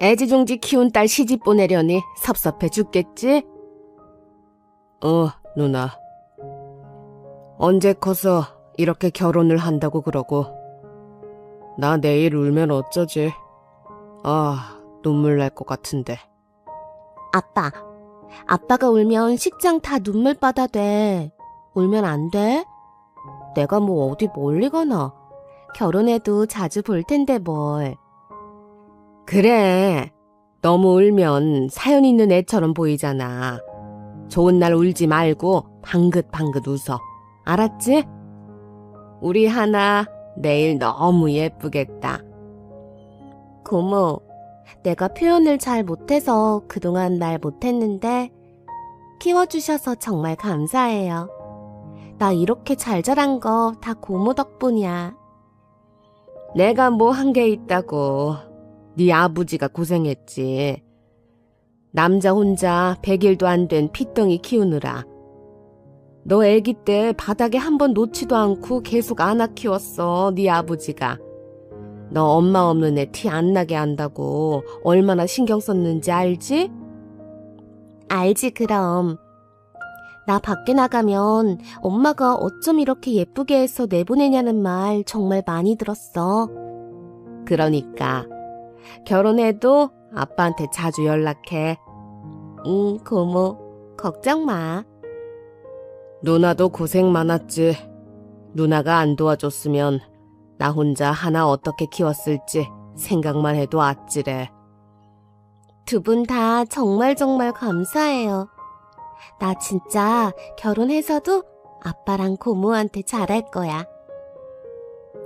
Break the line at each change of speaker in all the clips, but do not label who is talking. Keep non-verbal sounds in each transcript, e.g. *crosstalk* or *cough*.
애지중지 키운 딸 시집 보내려니 섭섭해 죽겠지? 어, 누나. 언제 커서 이렇게 결혼을 한다고 그러고. 나 내일 울면 어쩌지? 아, 눈물 날 것 같은데.
아빠, 아빠가 울면 식장 다 눈물 바다 돼. 울면 안 돼? 내가 뭐 어디 멀리 가나? 결혼해도 자주 볼 텐데 뭘.
그래. 너무 울면 사연 있는 애처럼 보이잖아. 좋은 날 울지 말고 방긋방긋 웃어. 알았지? 우리 하나 내일 너무 예쁘겠다.
고모, 내가 표현을 잘 못해서 그동안 말 못했는데 키워주셔서 정말 감사해요. 나 이렇게 잘 자란 거 다 고모 덕분이야.
내가 뭐 한 게 있다고. 네 아버지가 고생했지. 남자 혼자 100일도 안된 피덩이 키우느라. 너 애기 때 바닥에 한 번 놓지도 않고 계속 안아 키웠어, 네 아버지가. 너 엄마 없는 애 티 안 나게 한다고 얼마나 신경 썼는지 알지?
알지, 그럼. 나 밖에 나가면 엄마가 어쩜 이렇게 예쁘게 해서 내보내냐는 말 정말 많이 들었어.
그러니까 결혼해도 아빠한테 자주 연락해.
응, 고모. 걱정 마.
누나도 고생 많았지. 누나가 안 도와줬으면 나 혼자 하나 어떻게 키웠을지 생각만 해도 아찔해.
두 분 다 정말 정말 감사해요. 나 진짜 결혼해서도 아빠랑 고모한테 잘할 거야.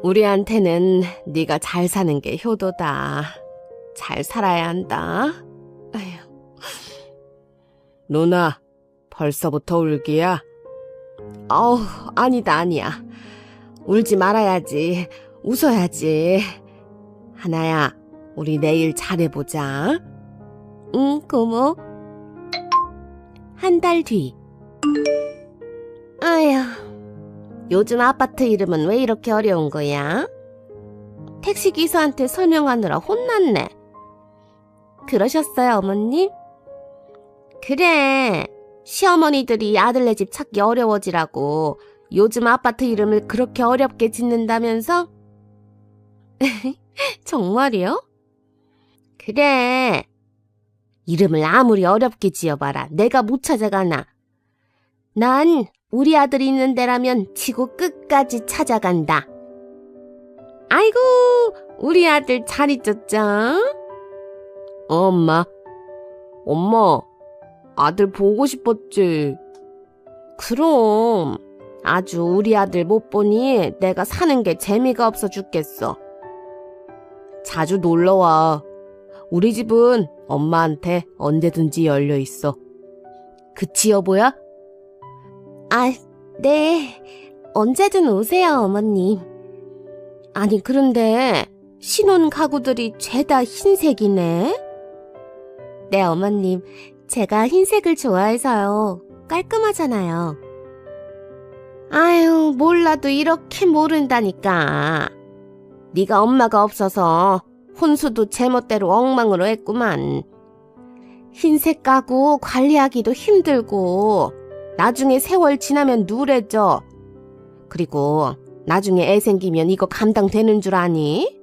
우리한테는 네가 잘 사는 게 효도다. 잘 살아야 한다. 아휴. 누나, 벌써부터 울기야? 어우, 아니다, 아니야. 울지 말아야지. 웃어야지. 하나야, 우리 내일 잘해보자.
응, 고모. 한 달 뒤. 아휴, 요즘 아파트 이름은 왜 이렇게 어려운 거야? 택시기사한테 설명하느라 혼났네. 그러셨어요, 어머님? 그래. 시어머니들이 아들네 집 찾기 어려워지라고 요즘 아파트 이름을 그렇게 어렵게 짓는다면서? *laughs* 정말이요? 그래. 이름을 아무리 어렵게 지어봐라. 내가 못 찾아가나. 난 우리 아들이 있는 데라면 지구 끝까지 찾아간다. 아이고, 우리 아들 잘 있었죠?
엄마. 엄마, 아들 보고 싶었지.
그럼 아주 우리 아들 못 보니 내가 사는 게 재미가 없어 죽겠어.
자주 놀러 와. 우리 집은 엄마한테 언제든지 열려 있어. 그치, 여보야?
아, 네. 언제든 오세요, 어머님. 아니, 그런데 신혼 가구들이 죄다 흰색이네? 네, 어머님. 제가 흰색을 좋아해서요. 깔끔하잖아요. 아유, 몰라도 이렇게 모른다니까. 네가 엄마가 없어서 혼수도 제멋대로 엉망으로 했구만. 흰색 가구 관리하기도 힘들고 나중에 세월 지나면 누래져. 그리고 나중에 애 생기면 이거 감당되는 줄 아니?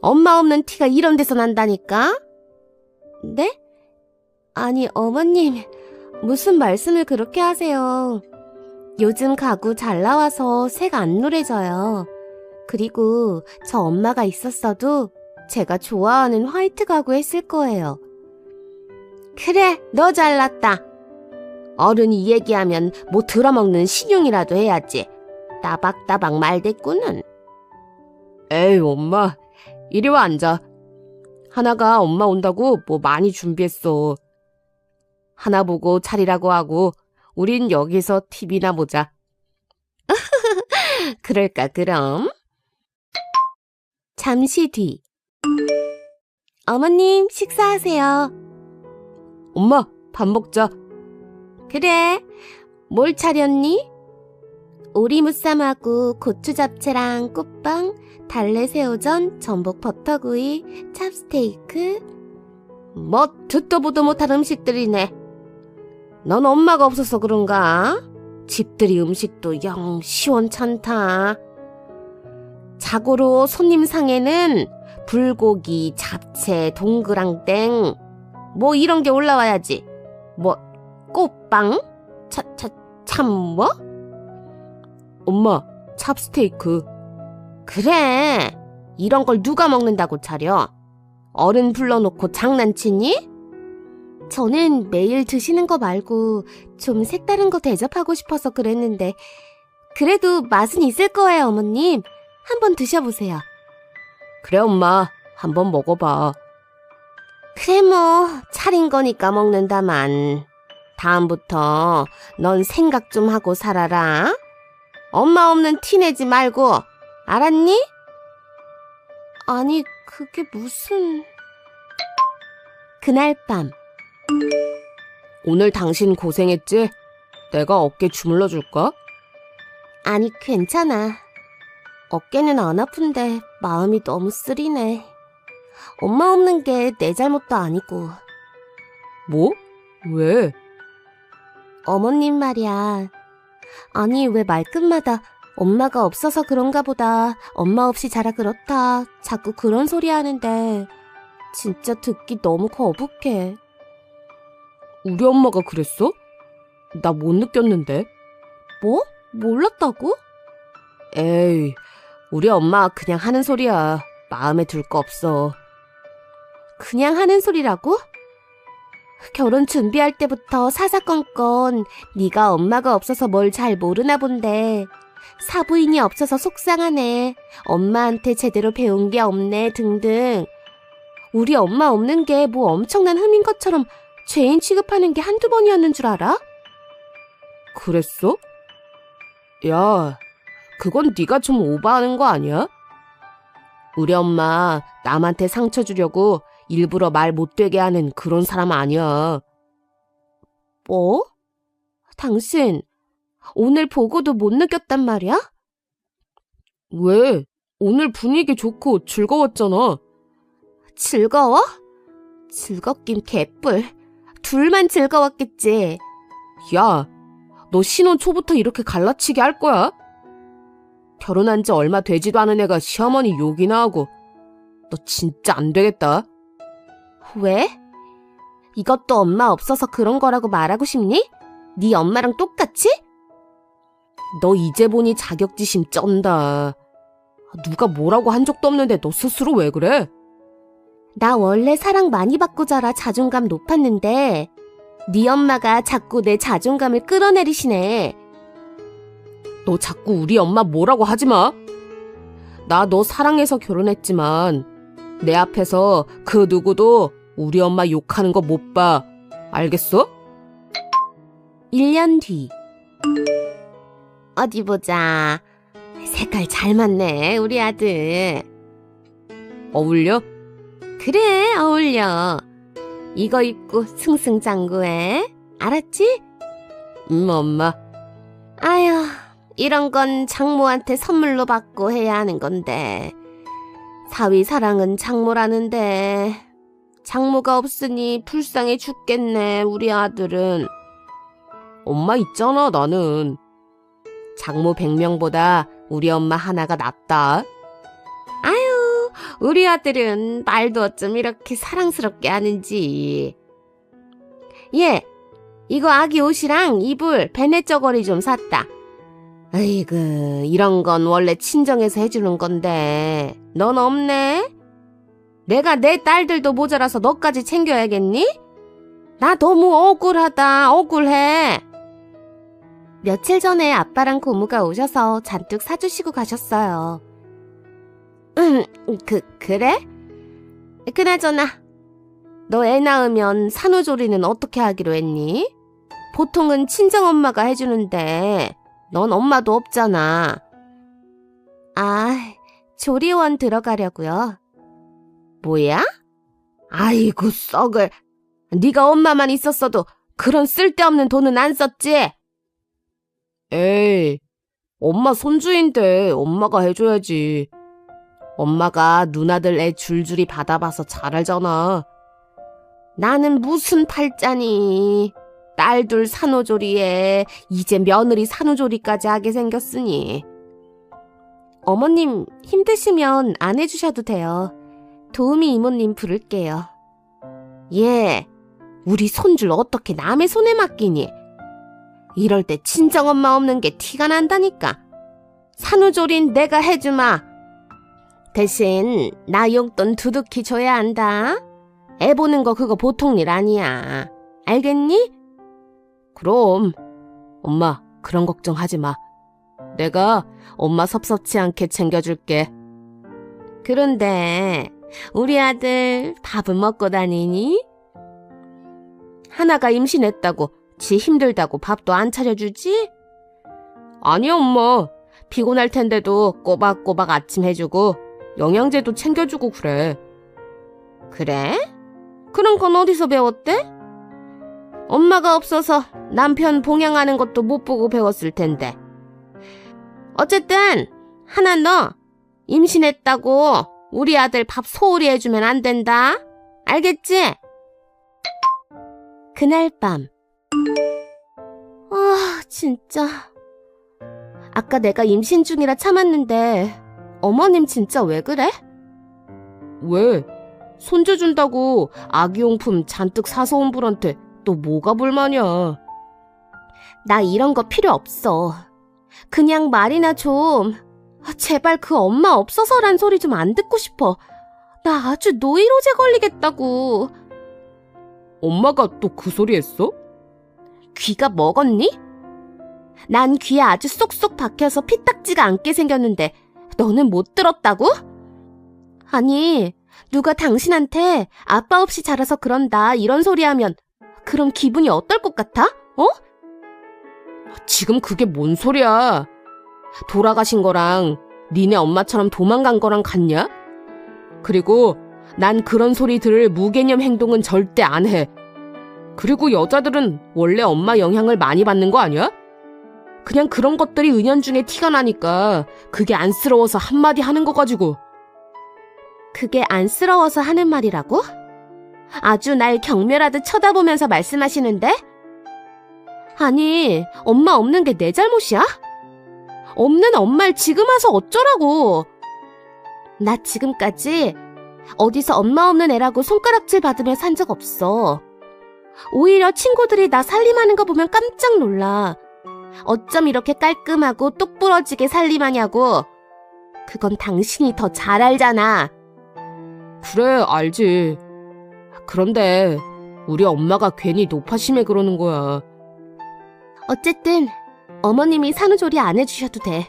엄마 없는 티가 이런 데서 난다니까? 네? 아니, 어머님, 무슨 말씀을 그렇게 하세요? 요즘 가구 잘 나와서 색안 누래져요. 그리고 저 엄마가 있었어도 제가 좋아하는 화이트 가구 했을 거예요. 그래, 너 잘났다. 어른이 얘기하면 뭐 들어먹는 신용이라도 해야지. 따박따박 말대꾸는.
에이, 엄마. 이리 와 앉아. 하나가 엄마 온다고 뭐 많이 준비했어. 하나 보고 차리라고 하고 우린 여기서 TV나 보자. *laughs*
그럴까 그럼? 잠시 뒤. 어머님 식사하세요.
엄마, 밥 먹자.
그래. 뭘 차렸니? 오리무쌈하고 고추 잡채랑 꽃빵, 달래 새우전, 전복 버터구이, 찹스테이크.
뭐 듣도 보도 못한 음식들이네. 넌 엄마가 없어서 그런가? 집들이 음식도 영 시원찮다. 자고로 손님 상에는 불고기, 잡채, 동그랑땡 뭐 이런 게 올라와야지. 뭐 꽃빵? 차, 차, 참 뭐? 엄마, 찹스테이크. 그래. 이런 걸 누가 먹는다고 차려? 어른 불러놓고 장난치니?
저는 매일 드시는 거 말고 좀 색다른 거 대접하고 싶어서 그랬는데 그래도 맛은 있을 거예요, 어머님. 한번 드셔보세요.
그래, 엄마. 한번 먹어봐. 그래, 뭐, 차린 거니까 먹는다만. 다음부터 넌 생각 좀 하고 살아라. 엄마 없는 티 내지 말고, 알았니?
아니, 그게 무슨... 그날 밤
오늘 당신 고생했지? 내가 어깨 주물러 줄까?
아니, 괜찮아. 어깨는 안 아픈데 마음이 너무 쓰리네. 엄마 없는 게 내 잘못도 아니고.
뭐? 왜?
어머님 말이야. 아니, 왜 말끝마다 엄마가 없어서 그런가 보다. 엄마 없이 자라 그렇다. 자꾸 그런 소리 하는데. 진짜 듣기 너무 거북해.
우리 엄마가 그랬어? 나 못 느꼈는데.
뭐? 몰랐다고?
에이, 우리 엄마 그냥 하는 소리야. 마음에 들 거 없어.
그냥 하는 소리라고? 결혼 준비할 때부터 사사건건 네가 엄마가 없어서 뭘 잘 모르나 본데 사부인이 없어서 속상하네. 엄마한테 제대로 배운 게 없네 등등. 우리 엄마 없는 게 뭐 엄청난 흠인 것처럼 죄인 취급하는 게 한두 번이었는 줄 알아?
그랬어? 야, 그건 네가 좀 오버하는 거 아니야? 우리 엄마 남한테 상처 주려고 일부러 말 못되게 하는 그런 사람 아니야.
뭐? 당신 오늘 보고도 못 느꼈단 말이야?
왜? 오늘 분위기 좋고 즐거웠잖아.
즐거워? 즐겁긴 개뿔. 둘만 즐거웠겠지.
야, 너 신혼 초부터 이렇게 갈라치기 할 거야? 결혼한 지 얼마 되지도 않은 애가 시어머니 욕이나 하고. 너 진짜 안 되겠다.
왜? 이것도 엄마 없어서 그런 거라고 말하고 싶니? 네 엄마랑 똑같이?
너 이제 보니 자격지심 쩐다. 누가 뭐라고 한 적도 없는데 너 스스로 왜 그래?
나 원래 사랑 많이 받고 자라 자존감 높았는데 네 엄마가 자꾸 내 자존감을 끌어내리시네.
너 자꾸 우리 엄마 뭐라고 하지 마. 나 너 사랑해서 결혼했지만 내 앞에서 그 누구도 우리 엄마 욕하는 거 못 봐. 알겠어?
1년 뒤. 어디 보자. 색깔 잘 맞네, 우리 아들.
어울려?
그래, 어울려. 이거 입고 승승장구해. 알았지?
음, 엄마.
아휴, 이런 건 장모한테 선물로 받고 해야 하는 건데. 사위 사랑은 장모라는데. 장모가 없으니 불쌍해 죽겠네, 우리 아들은.
엄마 있잖아, 나는. 장모 100명보다 우리 엄마 하나가 낫다.
아유, 우리 아들은 말도 어쩜 이렇게 사랑스럽게 하는지. 예, 이거 아기 옷이랑 이불, 베네 저고리 좀 샀다.
아이고, 이런 건 원래 친정에서 해주는 건데, 넌 없네? 내가 내 딸들도 모자라서 너까지 챙겨야겠니? 나 너무 억울하다, 억울해.
며칠 전에 아빠랑 고모가 오셔서 잔뜩 사주시고 가셨어요.
음, 그, 그래? 그나저나, 너 애 낳으면 산후조리는 어떻게 하기로 했니? 보통은 친정엄마가 해주는데, 넌 엄마도 없잖아.
아, 조리원 들어가려고요.
뭐야? 아이고, 썩을. 네가 엄마만 있었어도 그런 쓸데없는 돈은 안 썼지? 에이, 엄마 손주인데 엄마가 해줘야지. 엄마가 누나들 애 줄줄이 받아봐서 잘 알잖아.
나는 무슨 팔자니. 딸 둘 산후조리에 이제 며느리 산후조리까지 하게 생겼으니. 어머님 힘드시면 안 해주셔도 돼요. 도우미 이모님 부를게요. 예, 우리 손줄 어떻게 남의 손에 맡기니? 이럴 때 친정엄마 없는 게 티가 난다니까. 산후조린 내가 해주마. 대신 나 용돈 두둑히 줘야 한다. 애 보는 거 그거 보통 일 아니야. 알겠니?
그럼 엄마 그런 걱정하지 마. 내가 엄마 섭섭치 않게 챙겨줄게.
그런데 우리 아들 밥은 먹고 다니니? 하나가 임신했다고 지 힘들다고 밥도 안 차려주지?
아니 엄마 피곤할 텐데도 꼬박꼬박 아침 해주고 영양제도 챙겨주고 그래.
그래? 그런 건 어디서 배웠대? 엄마가 없어서 남편 봉양하는 것도 못 보고 배웠을 텐데. 어쨌든 하나 너 임신했다고 우리 아들 밥 소홀히 해주면 안 된다. 알겠지? 그날 밤. 아, 진짜. 아까 내가 임신 중이라 참았는데 어머님 진짜 왜 그래?
왜? 손주 준다고 아기용품 잔뜩 사서 온 분한테 또 뭐가 불만이야?
나 이런 거 필요 없어. 그냥 말이나 좀. 아, 제발 그 엄마 없어서란 소리 좀 안 듣고 싶어. 나 아주 노이로제 걸리겠다고.
엄마가 또 그 소리 했어?
귀가 먹었니? 난 귀에 아주 쏙쏙 박혀서 피딱지가 않게 생겼는데 너는 못 들었다고? 아니, 누가 당신한테 아빠 없이 자라서 그런다 이런 소리 하면 그럼 기분이 어떨 것 같아? 어?
지금 그게 뭔 소리야? 돌아가신 거랑 니네 엄마처럼 도망간 거랑 같냐? 그리고 난 그런 소리 들을 무개념 행동은 절대 안 해. 그리고 여자들은 원래 엄마 영향을 많이 받는 거 아니야? 그냥 그런 것들이 은연중에 티가 나니까 그게 안쓰러워서 한마디 하는 거 가지고.
그게 안쓰러워서 하는 말이라고? 아주 날 경멸하듯 쳐다보면서 말씀하시는데? 아니, 엄마 없는 게 내 잘못이야? 없는 엄마를 지금 와서 어쩌라고? 나 지금까지 어디서 엄마 없는 애라고 손가락질 받으며 산 적 없어. 오히려 친구들이 나 살림하는 거 보면 깜짝 놀라. 어쩜 이렇게 깔끔하고 똑부러지게 살림하냐고. 그건 당신이 더 잘 알잖아.
그래, 알지. 그런데 우리 엄마가 괜히 노파심에 그러는 거야.
어쨌든 어머님이 산후조리 안 해주셔도 돼.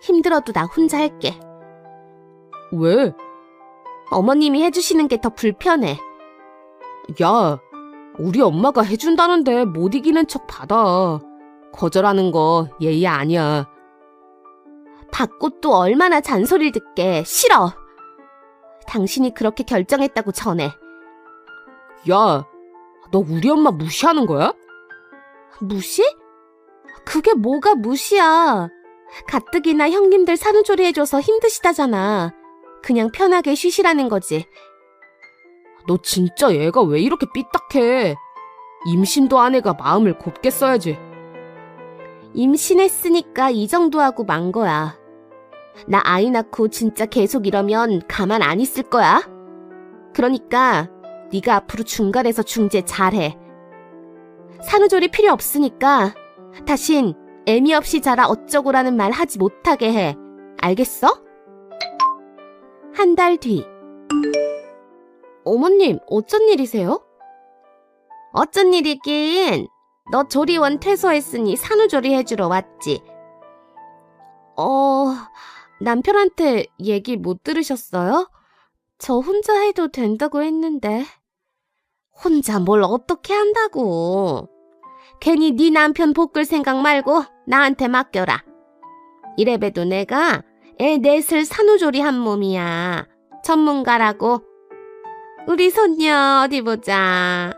힘들어도 나 혼자 할게.
왜?
어머님이 해주시는 게 더 불편해.
야, 우리 엄마가 해준다는데 못 이기는 척 받아. 거절하는 거 예의 아니야.
받고 또 얼마나 잔소리를 듣게 싫어. 당신이 그렇게 결정했다고 전해.
야, 너 우리 엄마 무시하는 거야?
무시? 그게 뭐가 무시야. 가뜩이나 형님들 산후조리 해줘서 힘드시다잖아. 그냥 편하게 쉬시라는 거지.
너 진짜 얘가 왜 이렇게 삐딱해? 임신도 안 해가 마음을 곱게 써야지.
임신했으니까 이 정도 하고 만 거야. 나 아이 낳고 진짜 계속 이러면 가만 안 있을 거야. 그러니까 네가 앞으로 중간에서 중재 잘해. 산후조리 필요 없으니까 다신 애미 없이 자라 어쩌고라는 말 하지 못하게 해. 알겠어? 한 달 뒤. 어머님, 어쩐 일이세요? 어쩐 일이긴. 너 조리원 퇴소했으니 산후조리 해주러 왔지. 어, 남편한테 얘기 못 들으셨어요? 저 혼자 해도 된다고 했는데. 혼자 뭘 어떻게 한다고. 괜히 네 남편 볶을 생각 말고 나한테 맡겨라. 이래봬도 내가 애 넷을 산후조리 한 몸이야. 전문가라고. 우리 손녀 어디 보자.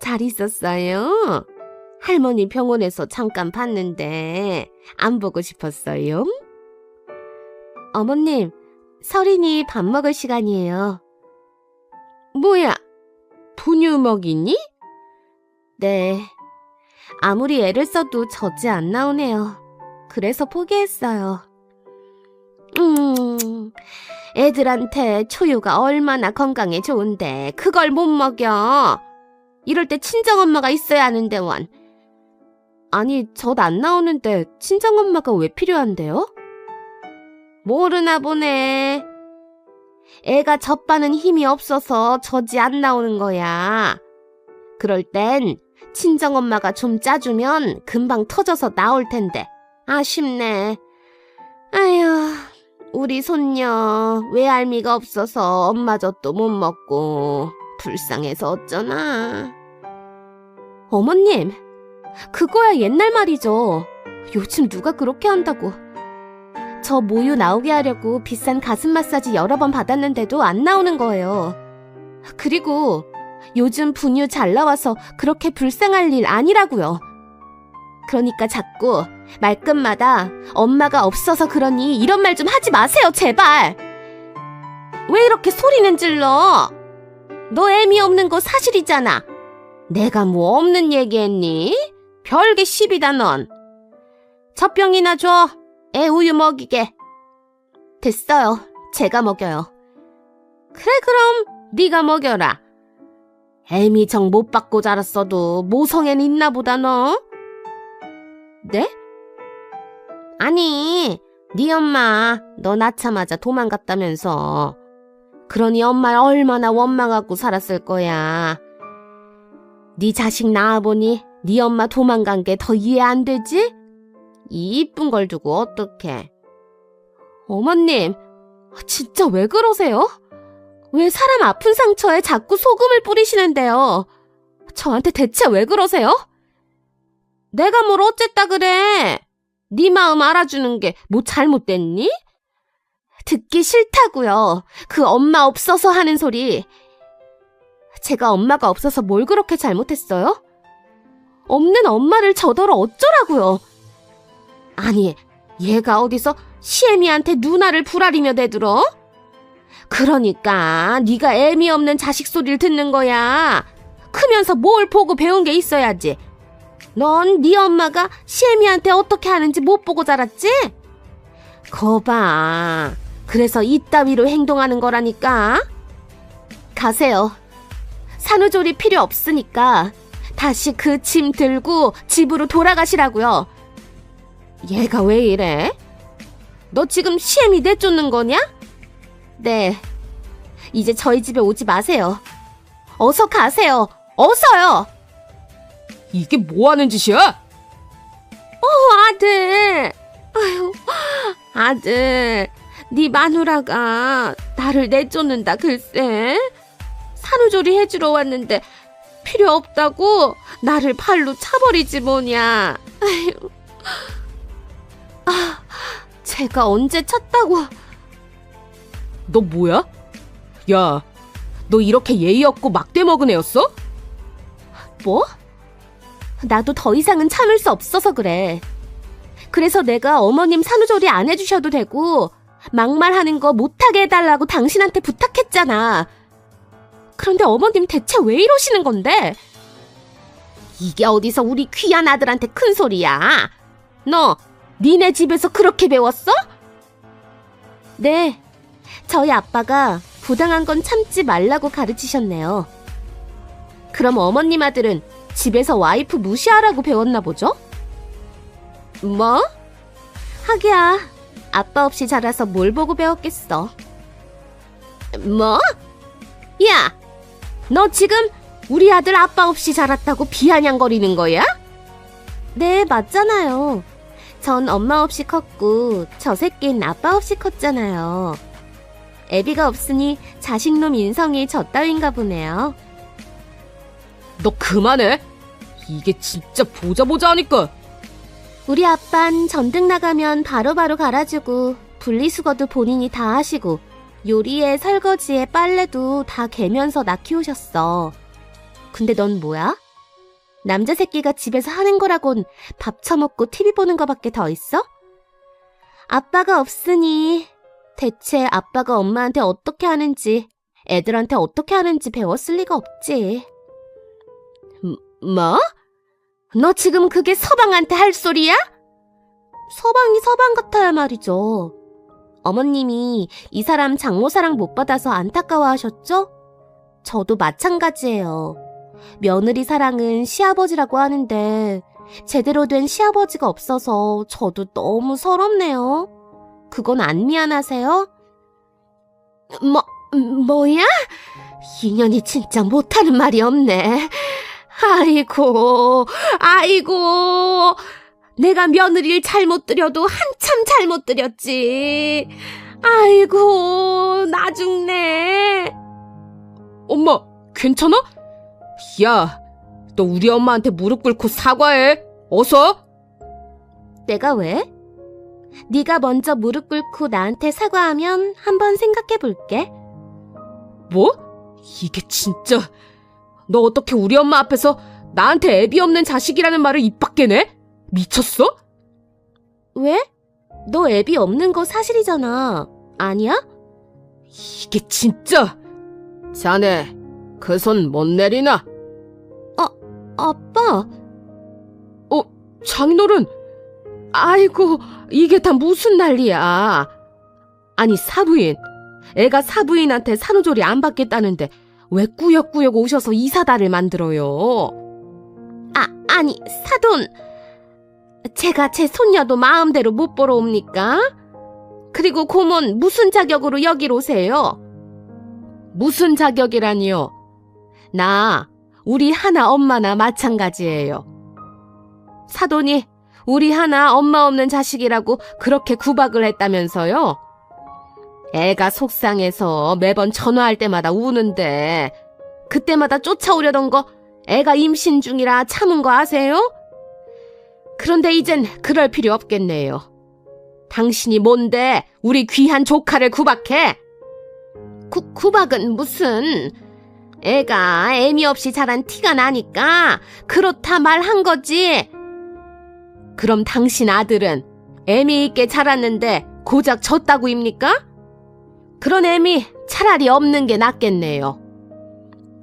잘 있었어요?
할머니 병원에서 잠깐 봤는데 안 보고 싶었어요.
어머님, 설인이 밥 먹을 시간이에요.
뭐야, 분유 먹이니?
네. 아무리 애를 써도 젖이 안 나오네요. 그래서 포기했어요.
음, 애들한테 초유가 얼마나 건강에 좋은데 그걸 못 먹여. 이럴 때 친정엄마가 있어야 하는데 원.
아니, 젖 안 나오는데 친정엄마가 왜 필요한데요?
모르나 보네. 애가 젖바는 힘이 없어서 젖이 안 나오는 거야. 그럴 땐 친정엄마가 좀 짜주면 금방 터져서 나올 텐데. 아쉽네. 아휴, 우리 손녀 외할미가 없어서 엄마 젖도 못 먹고 불쌍해서 어쩌나.
어머님, 그거야 옛날 말이죠. 요즘 누가 그렇게 한다고. 저 모유 나오게 하려고 비싼 가슴 마사지 여러 번 받았는데도 안 나오는 거예요. 그리고 요즘 분유 잘 나와서 그렇게 불쌍할 일 아니라고요. 그러니까 자꾸 말끝마다 엄마가 없어서 그러니 이런 말 좀 하지 마세요, 제발.
왜 이렇게 소리는 질러? 너 애미 없는 거 사실이잖아. 내가 뭐 없는 얘기했니? 별게 시비다 넌. 젖병이나 줘. 애 우유 먹이게.
됐어요. 제가 먹여요.
그래 그럼 네가 먹여라. 애미 정 못 받고 자랐어도 모성애는 있나 보다 너.
네?
아니, 네 엄마 너 낳자마자 도망갔다면서. 그러니 엄마 얼마나 원망하고 살았을 거야. 네 자식 낳아보니 네 엄마 도망간 게 더 이해 안 되지? 이 이쁜 걸 두고 어떡해.
어머님, 진짜 왜 그러세요? 왜 사람 아픈 상처에 자꾸 소금을 뿌리시는데요? 저한테 대체 왜 그러세요?
내가 뭘 어쨌다 그래? 네 마음 알아주는 게 뭐 잘못됐니?
듣기 싫다고요. 그 엄마 없어서 하는 소리. 제가 엄마가 없어서 뭘 그렇게 잘못했어요? 없는 엄마를 저더러 어쩌라고요?
아니, 얘가 어디서 시애미한테 누나를 부라리며 대들어? 그러니까 네가 애미 없는 자식 소리를 듣는 거야. 크면서 뭘 보고 배운 게 있어야지. 넌 네 엄마가 시애미한테 어떻게 하는지 못 보고 자랐지? 거봐. 그래서 이따위로 행동하는 거라니까.
가세요. 산후조리 필요 없으니까 다시 그 짐 들고 집으로 돌아가시라고요.
얘가 왜 이래? 너 지금 시애미 내쫓는 거냐?
네. 이제 저희 집에 오지 마세요. 어서 가세요. 어서요.
이게 뭐 하는 짓이야? 어, 아들. 아유, 아들. 네 마누라가 나를 내쫓는다 글쎄. 산후조리 해주러 왔는데 필요 없다고 나를 팔로 차버리지 뭐냐. 아유. 아, 제가 언제 찼다고. 너 뭐야? 야, 너 이렇게 예의 없고 막대 먹은 애였어?
뭐? 나도 더 이상은 참을 수 없어서 그래. 그래서 내가 어머님 산후조리 안 해주셔도 되고 막말하는 거 못하게 해달라고 당신한테 부탁했잖아. 그런데 어머님 대체 왜 이러시는 건데?
이게 어디서 우리 귀한 아들한테 큰 소리야? 너 니네 집에서 그렇게 배웠어?
네. 저희 아빠가 부당한 건 참지 말라고 가르치셨네요. 그럼 어머님 아들은 집에서 와이프 무시하라고 배웠나 보죠?
뭐?
하기야, 아빠 없이 자라서 뭘 보고 배웠겠어.
뭐? 야, 너 지금 우리 아들 아빠 없이 자랐다고 비아냥거리는 거야?
네, 맞잖아요. 전 엄마 없이 컸고, 저 새끼는 아빠 없이 컸잖아요. 애비가 없으니 자식놈 인성이 저 따윈가 보네요.
너 그만해. 이게 진짜 보자 보자 하니까.
우리 아빤 전등 나가면 바로바로 갈아주고 분리수거도 본인이 다 하시고 요리에 설거지에 빨래도 다 개면서 나 키우셨어. 근데 넌 뭐야? 남자 새끼가 집에서 하는 거라곤 밥 처먹고 TV 보는 거밖에 더 있어? 아빠가 없으니 대체 아빠가 엄마한테 어떻게 하는지 애들한테 어떻게 하는지 배웠을 리가 없지. 뭐? 너 지금 그게 서방한테 할 소리야? 서방이 서방 같아야 말이죠. 어머님이 이 사람 장모사랑 못 받아서 안타까워하셨죠? 저도 마찬가지예요. 며느리 사랑은 시아버지라고 하는데 제대로 된 시아버지가 없어서 저도 너무 서럽네요. 그건 안 미안하세요? 뭐, 뭐야? 인연이 진짜 못하는 말이 없네. 아이고, 아이고. 내가 며느리를 잘못 들여도 한참 잘못 들였지. 아이고, 나 죽네.
엄마, 괜찮아? 야, 너 우리 엄마한테 무릎 꿇고 사과해. 어서.
내가 왜? 네가 먼저 무릎 꿇고 나한테 사과하면 한번 생각해 볼게.
뭐? 이게 진짜. 너 어떻게 우리 엄마 앞에서 나한테 애비 없는 자식이라는 말을 입 밖에 내? 미쳤어?
왜? 너 애비 없는 거 사실이잖아. 아니야?
이게 진짜. 자네, 그 손 못 내리나?
아빠,
장인어른, 아이고, 이게 다 무슨 난리야. 아니, 사부인. 애가 사부인한테 산후조리 안 받겠다는데 왜 꾸역꾸역 오셔서 이사다를 만들어요?
아, 아니, 사돈. 제가 제 손녀도 마음대로 못 보러 옵니까? 그리고 고모는 무슨 자격으로 여길 오세요?
무슨 자격이라니요? 나, 우리 하나 엄마나 마찬가지예요. 사돈이 우리 하나 엄마 없는 자식이라고 그렇게 구박을 했다면서요? 애가 속상해서 매번 전화할 때마다 우는데 그때마다 쫓아오려던 거 애가 임신 중이라 참은 거 아세요? 그런데 이젠 그럴 필요 없겠네요. 당신이 뭔데 우리 귀한 조카를 구박해?
구, 구박은 무슨? 애가 애미 없이 자란 티가 나니까 그렇다 말한 거지.
그럼 당신 아들은 애미 있게 자랐는데 고작 졌다고입니까? 그런 애미 차라리 없는 게 낫겠네요.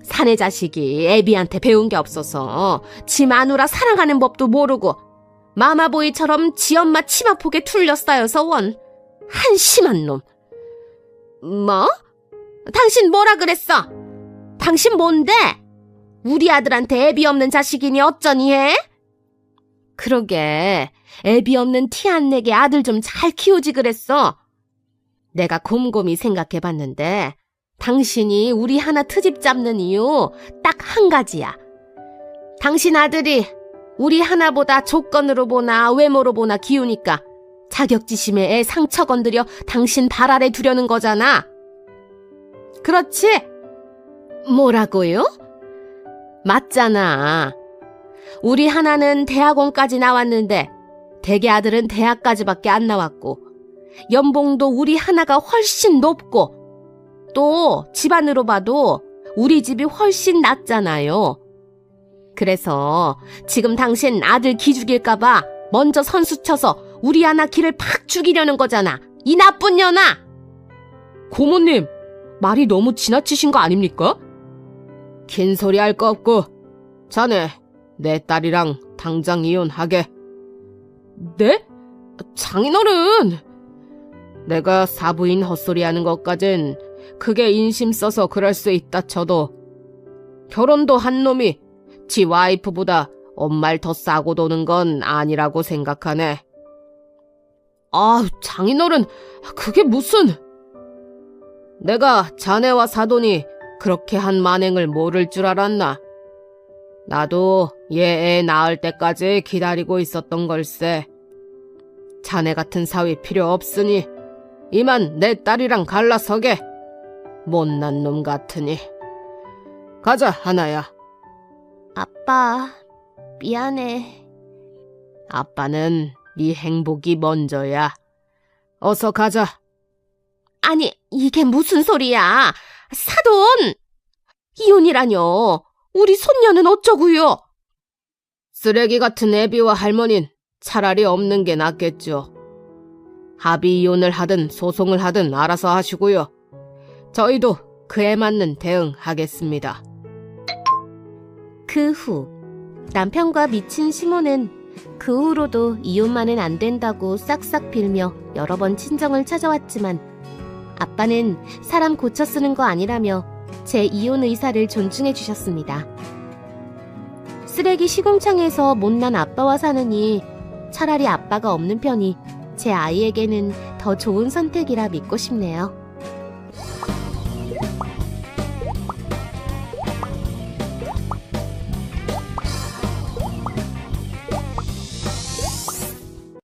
사내 자식이 애비한테 배운 게 없어서 지 마누라 사랑하는 법도 모르고 마마보이처럼 지 엄마 치마폭에 툴려 쌓여서 원 한심한 놈. 뭐? 당신 뭐라 그랬어? 당신 뭔데? 우리 아들한테 애비 없는 자식이니 어쩌니 해? 그러게 애비 없는 티 안 내게 아들 좀 잘 키우지 그랬어. 내가 곰곰이 생각해 봤는데 당신이 우리 하나 트집 잡는 이유 딱 한 가지야. 당신 아들이 우리 하나보다 조건으로 보나 외모로 보나 기우니까 자격지심에 애 상처 건드려 당신 발 아래 두려는 거잖아. 그렇지? 뭐라고요? 맞잖아. 우리 하나는 대학원까지 나왔는데 대개 아들은 대학까지밖에 안 나왔고 연봉도 우리 하나가 훨씬 높고 또 집안으로 봐도 우리 집이 훨씬 낫잖아요. 그래서 지금 당신 아들 기죽일까봐 먼저 선수 쳐서 우리 하나 기를 팍 죽이려는 거잖아. 이 나쁜 년아! 고모님, 말이 너무 지나치신 거 아닙니까? 긴 소리 할 거 없고, 자네, 내 딸이랑 당장 이혼하게. 네? 장인어른! 내가 사부인 헛소리 하는 것까진 그게 인심 써서 그럴 수 있다 쳐도 결혼도 한 놈이 지 와이프보다 엄마를 더 싸고 도는 건 아니라고 생각하네. 아, 장인어른, 그게 무슨... 내가 자네와 사돈이 그렇게 한 만행을 모를 줄 알았나? 나도 얘 애 낳을 때까지 기다리고 있었던 걸세. 자네 같은 사위 필요 없으니 이만 내 딸이랑 갈라서게. 못난 놈 같으니. 가자, 하나야.
아빠, 미안해.
아빠는 네 행복이 먼저야. 어서 가자.
아니, 이게 무슨 소리야? 사돈! 이혼이라뇨. 우리 손녀는 어쩌고요?
쓰레기 같은 애비와 할머니는 차라리 없는 게 낫겠죠. 합의 이혼을 하든 소송을 하든 알아서 하시고요. 저희도 그에 맞는 대응하겠습니다.
그 후 남편과 미친 시모는 그 후로도 이혼만은 안 된다고 싹싹 빌며 여러 번 친정을 찾아왔지만 아빠는 사람 고쳐 쓰는 거 아니라며 제 이혼 의사를 존중해 주셨습니다. 쓰레기 시궁창에서 못난 아빠와 사느니 차라리 아빠가 없는 편이 제 아이에게는 더 좋은 선택이라 믿고 싶네요.